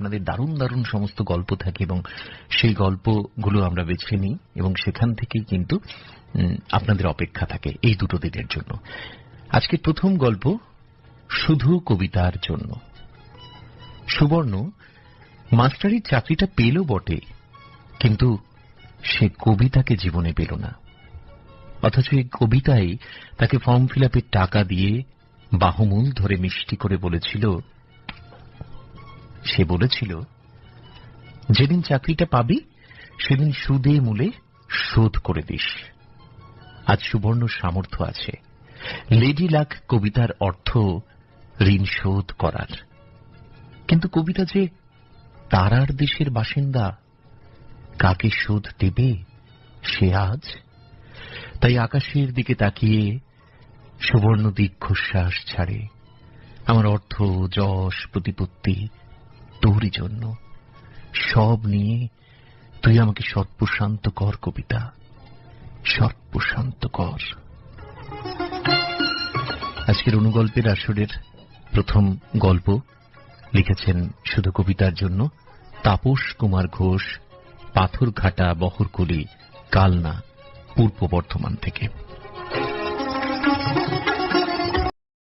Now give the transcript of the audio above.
আপনাদের দারুণ দারুণ সমস্ত গল্প থাকে এবং সেই গল্পগুলো আমরা বেছে নিই এবং সেখান থেকেই কিন্তু আপনাদের অপেক্ষা থাকে এই দুটো দিনের জন্য। আজকে প্রথম গল্প শুধু কবিতার জন্য। সুবর্ণ মাস্টারির চাকরিটা পেল বটে, কিন্তু সে কবিতাকে জীবনে পেল না। অথচ এই কবিতাই তাকে ফর্ম ফিল টাকা দিয়ে বাহুমূল ধরে মিষ্টি করে বলেছিল সে বলেছিল, যেদিন চাকরিটা পাবি, সেদিন সুদে মূলে শোধ করে দিস। আজ সুবর্ণ সামর্থ্য আছে। লেডি লাক কবিতার অর্থ ঋণ শোধ করার। কিন্তু কবিতা যে তারার দেশের বাসিন্দা, কাকে শোধ দেবে সে আজ? তাই আকাশের দিকে তাকিয়ে সুবর্ণ দীর্ঘশ্বাস ছাড়ে। আমার অর্থ, যশ, প্রতিপত্তি তোরই জন্য। সব নিয়ে তুই আমাকে সর্বশান্ত কর, কবিতা। সর্বশান্ত কর। আজকের অনুগল্পের আসরের প্রথম গল্প লিখেছেন শুধু কবিতার জন্য তাপস কুমার ঘোষ, পাথরঘাটা বহরকুলি, কালনা, পূর্ব বর্ধমান থেকে।